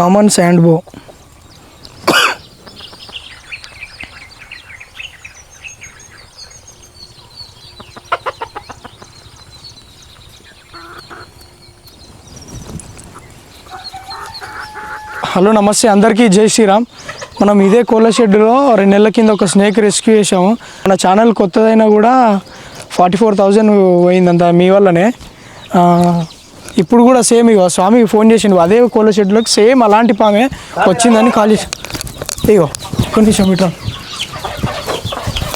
Common sand బో hello నమస్తే. అందరికీ జై శ్రీరామ్. మనం ఇదే కోళ్ళ షెడ్లో రెండు నెలల కింద ఒక స్నేక్ రెస్క్యూ చేసాము మన ఛానల్ కొత్తదైనా కూడా ఫార్టీ ఫోర్ థౌజండ్ పోయిందంత మీ వల్లనే. ఇప్పుడు కూడా సేమ్ ఇగో స్వామికి ఫోన్ చేసిండు. అదే కోళ్ళ షెడ్లోకి సేమ్ అలాంటి పామే వచ్చిందని కాల్ చేసి ఇగో కొంచెం మీటర్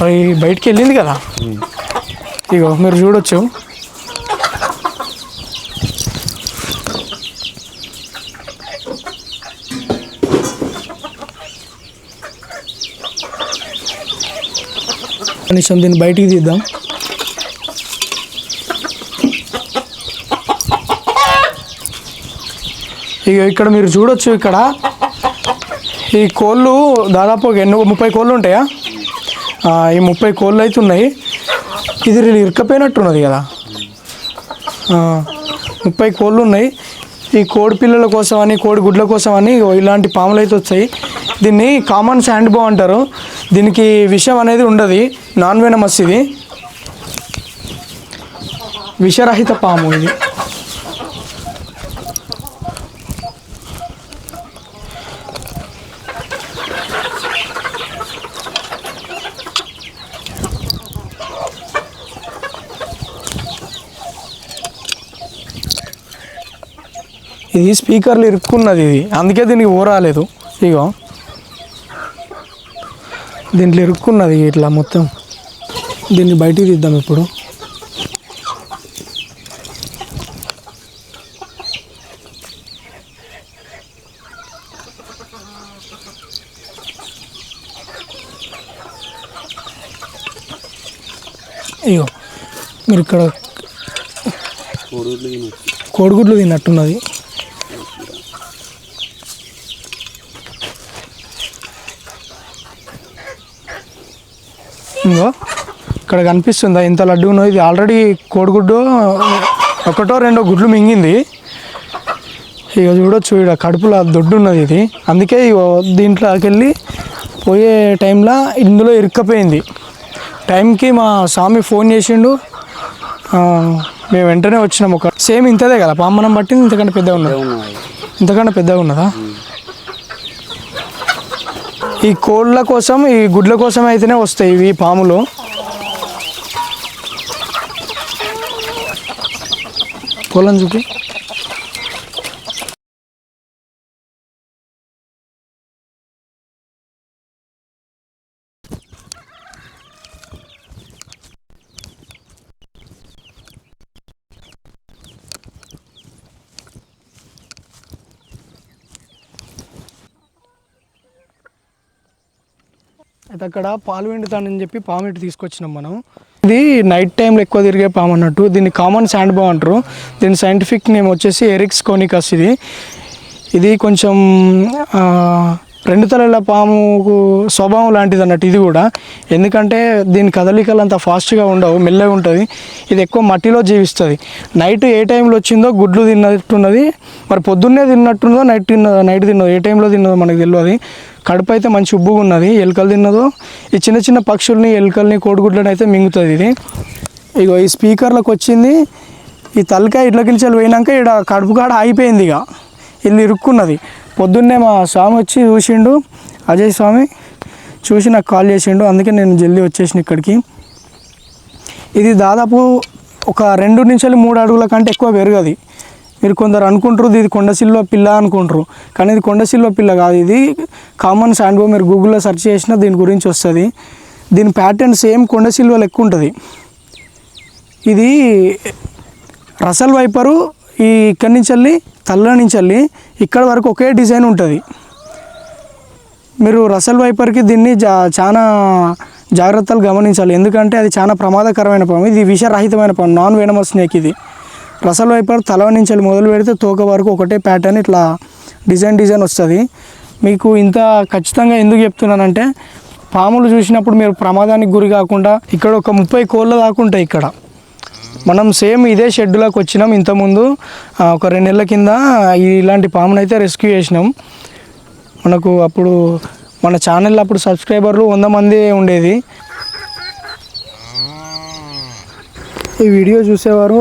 అది బయటికి వెళ్ళింది కదా? ఇగో మీరు చూడొచ్చు. కనీసం దీన్ని బయటికి తీద్దాం. ఇక ఇక్కడ మీరు చూడొచ్చు ఇక్కడ. ఈ కోళ్ళు దాదాపు ఒక ఎన్నో ముప్పై కోళ్ళు ఉంటాయా? ఈ ముప్పై కోళ్ళు అయితే ఉన్నాయి. ఇది వీళ్ళు ఇరకపోయినట్టున్నది కదా. ముప్పై కోళ్ళు ఉన్నాయి. ఈ కోడి పిల్లల కోసం అని కోడి గుడ్ల కోసం అని ఇలాంటి పాములు అయితే వచ్చాయి. దీన్ని కామన్ శాండ్ బో అంటారు. దీనికి విషం అనేది ఉండదు. నాన్ వెనమస్ ఇది. విషరహిత పాము ఇది. ఇది స్పీకర్లు ఇరుక్కున్నది ఇది. అందుకే దీనికి ఊరాలేదు ఇగో. దీంట్లో ఇరుక్కున్నది ఇట్లా మొత్తం. దీన్ని బయటికి తీద్దాం ఇప్పుడు. ఇగో. మీరు ఇక్కడ కోడిగుడ్లు తిన్నట్టున్నది. ఇంకో ఇక్కడ కనిపిస్తుందా ఇంత లడ్డు ఉన్నది ఇది ఆల్రెడీ కోడిగుడ్డు ఒకటో రెండో గుడ్లు మింగింది. ఇక చూడొచ్చు ఇక్కడ కడుపులో దొడ్డు ఉన్నది ఇది. అందుకే ఇగో దీంట్లోకి వెళ్ళి పోయే టైంలో ఇందులో ఇరుక్కపోయింది. టైంకి మా స్వామి ఫోన్ చేసిండు. మేము వెంటనే వచ్చినాం ఒక సేమ్ ఇంతదే కదా పామ్మనం బట్టి ఇంతకంటే పెద్దగా ఉన్నది? ఇంతకంటే పెద్దగా ఉన్నదా? ఈ కోళ్ళ కోసం ఈ గుడ్ల కోసం అయితేనే వస్తాయి ఇవి పాములు. కోళ్ళని చూపి. అయితే అక్కడ పాలు వెండుతానని చెప్పి పాము ఇటు తీసుకొచ్చినాం మనం. ఇది నైట్ టైంలో ఎక్కువ తిరిగే పాము అన్నట్టు. దీన్ని కామన్ శాండ్ బా అంటారు. దీని సైంటిఫిక్ నేమ్ వచ్చేసి ఎరిక్స్ కోనికస్ ఇది. ఇది కొంచెం రెండు తలల పాముకు స్వభావం లాంటిది అన్నట్టు ఇది కూడా. ఎందుకంటే దీని కదలికలు అంత ఫాస్ట్గా ఉండవు మెల్లగా ఉంటుంది. ఇది ఎక్కువ మట్టిలో జీవిస్తుంది. నైట్ ఏ టైంలో వచ్చిందో గుడ్లు తిన్నట్టున్నది. మరి పొద్దున్నే తిన్నట్టున్నదో నైట్ తిన్నదో నైట్ తిన్నదో ఏ టైంలో తిన్నదో మనకు తెలియదు కడుపు అయితే మంచి ఉబ్బుగా ఉన్నది. ఎలుకలు తిన్నదో? ఈ చిన్న చిన్న పక్షుల్ని ఎలుకల్ని కోడిగుడ్లను అయితే మింగుతుంది ఇది. ఇగో ఈ స్పీకర్లకు వచ్చింది. ఈ తలకాయ ఇట్ల కించాలు పోయినాక ఇక్కడ కడుపు కాడ ఆగిపోయింది ఇక ఇల్లు ఇరుక్కున్నది. పొద్దున్నే మా స్వామి వచ్చి చూసిండు. అజయ్ స్వామి చూసి నాకు కాల్ చేసిండు. అందుకే నేను జల్దీ వచ్చేసిన ఇక్కడికి. ఇది దాదాపు ఒక రెండు నుంచి మూడు అడుగుల కంటే ఎక్కువ పెరగదు. మీరు కొందరు అనుకుంటారు ఇది కొండసిల్వ పిల్ల అనుకుంటారు. కానీ ఇది కొండసిల్వ పిల్ల కాదు. ఇది కామన్ శాండ్బో మీరు గూగుల్లో సెర్చ్ చేసినా దీని గురించి వస్తుంది. దీని ప్యాటర్న్ సేమ్ కొండసిల్వ లెక్క ఉంటుంది. ఇది రసల్ వైపరు ఈ ఇక్కడి నుంచి వెళ్ళి తల్ల నుంచి వెళ్ళి ఇక్కడ వరకు ఒకే డిజైన్ ఉంటుంది. మీరు రసల్ వైపర్కి దీన్ని జా చాలా జాగ్రత్తలు గమనించాలి. ఎందుకంటే అది చాలా ప్రమాదకరమైన పాము. ఇది విషరహితమైన పాము. నాన్ వెనమస్ స్నేక్ ఇది. రసల్ వైపర్ తల నుంచి మొదలు పెడితే తోక వరకు ఒకటే ప్యాటర్న్ ఇట్లా డిజైన్ డిజైన్ వస్తుంది. మీకు ఇంత ఖచ్చితంగా ఎందుకు చెప్తున్నానంటే పాములు చూసినప్పుడు మీరు ప్రమాదానికి గురి కాకుండా ఇక్కడ ఒక ముప్పై కోళ్ళ దాకా ఉంటాయి ఇక్కడ. మనం సేమ్ ఇదే షెడ్లోకి వచ్చినాం ఇంతకుముందు ఒక రెండు నెలల కింద ఇలాంటి పామును అయితే రెస్క్యూ చేసినాం. మనకు అప్పుడు మన ఛానల్ అప్పుడు సబ్స్క్రైబర్లు వంద మంది ఉండేది. ఈ వీడియో చూసేవారు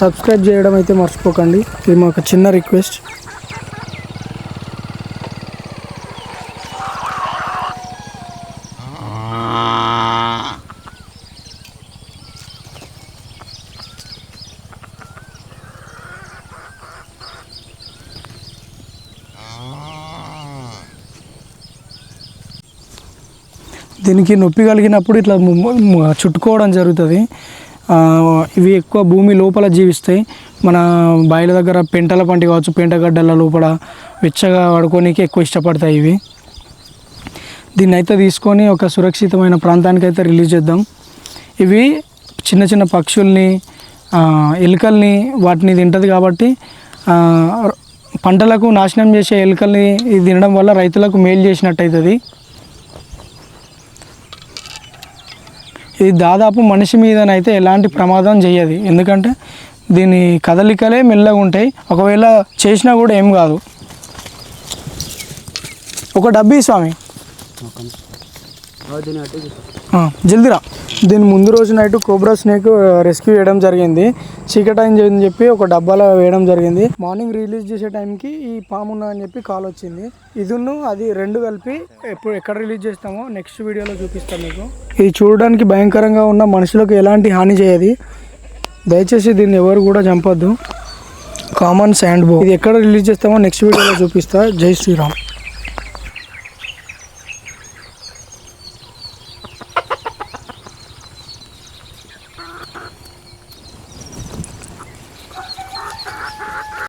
సబ్స్క్రైబ్ చేయడం అయితే మర్చిపోకండి. ఇది మాకు చిన్న రిక్వెస్ట్. దీనికి నొప్పి కలిగినప్పుడు ఇట్లా చుట్టుకోవడం జరుగుతుంది. ఇవి ఎక్కువ భూమి లోపల జీవిస్తాయి. మన బాయిల దగ్గర పెంటల పంటి కావచ్చు పెంటగడ్డల లోపల వెచ్చగా పడుకోనికి ఎక్కువ ఇష్టపడతాయి ఇవి. దీన్ని అయితే తీసుకొని ఒక సురక్షితమైన ప్రాంతానికి అయితే రిలీజ్ చేద్దాం. ఇవి చిన్న చిన్న పక్షుల్ని ఎలుకల్ని వాటిని తింటుంది కాబట్టి పంటలకు నాశనం చేసే ఎలుకల్ని ఇది తినడం వల్ల రైతులకు మేలు చేసినట్టు అవుతుంది ఇది దాదాపు మనిషి మీదనైతే ఎలాంటి ప్రమాదం చేయదు ఎందుకంటే దీని కదలికలే మెల్లగా ఉంటాయి. ఒకవేళ చేసినా కూడా ఏం కాదు. ఒక డబ్బీ స్వామి. జల్దిరా. దీని ముందు రోజు నైట్ కోబ్రా స్నేక్ రెస్క్యూ చేయడం జరిగింది. చీకటి అని చెప్పి ఒక డబ్బాలో వేయడం జరిగింది. మార్నింగ్ రిలీజ్ చేసే టైంకి ఈ పాము ఉన్నదని చెప్పి కాల్ వచ్చింది. ఇదిను అది రెండు కలిపి ఎప్పుడు ఎక్కడ రిలీజ్ చేస్తామో నెక్స్ట్ వీడియోలో చూపిస్తాను మీకు. ఇది చూడడానికి భయంకరంగా ఉన్న మనుషులకు ఎలాంటి హాని చేయదు. దయచేసి దీన్ని ఎవరు కూడా చంపొద్దు. కామన్ శాండ్ బో. ఇది ఎక్కడ రిలీజ్ చేస్తామో నెక్స్ట్ వీడియోలో చూపిస్తా. జై శ్రీరామ్.